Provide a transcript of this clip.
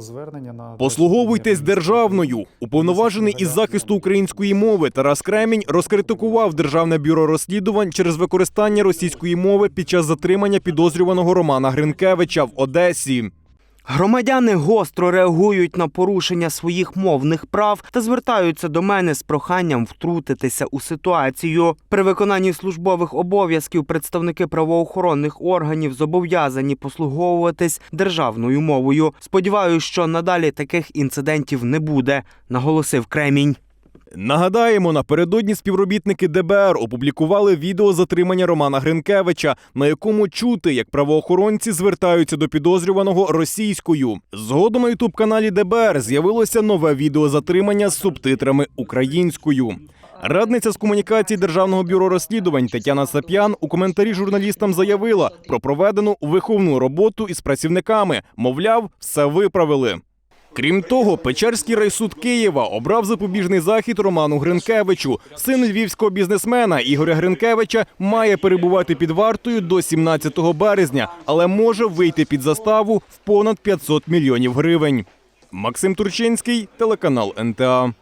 звернення на Послуговуйтесь державною. Уповноважений із захисту української мови Тарас Кремінь розкритикував Державне бюро розслідувань через використання російської мови під час затримання підозрюваного Романа Гринкевича в Одесі. Громадяни гостро реагують на порушення своїх мовних прав та звертаються до мене з проханням втрутитися у ситуацію. При виконанні службових обов'язків представники правоохоронних органів зобов'язані послуговуватись державною мовою. Сподіваюся, що надалі таких інцидентів не буде, наголосив Кремінь. Нагадаємо, напередодні співробітники ДБР опублікували відео затримання Романа Гринкевича, на якому чути, як правоохоронці звертаються до підозрюваного російською. Згодом на ютуб-каналі ДБР з'явилося нове відео затримання з субтитрами українською. Радниця з комунікації Державного бюро розслідувань Тетяна Сап'ян у коментарі журналістам заявила про проведену виховну роботу із працівниками. Мовляв, все виправили. Крім того, Печерський райсуд Києва обрав запобіжний захід Роману Гринкевичу. Син львівського бізнесмена Ігоря Гринкевича має перебувати під вартою до 17 березня, але може вийти під заставу в понад 500 мільйонів гривень. Максим Турчинський, телеканал НТА.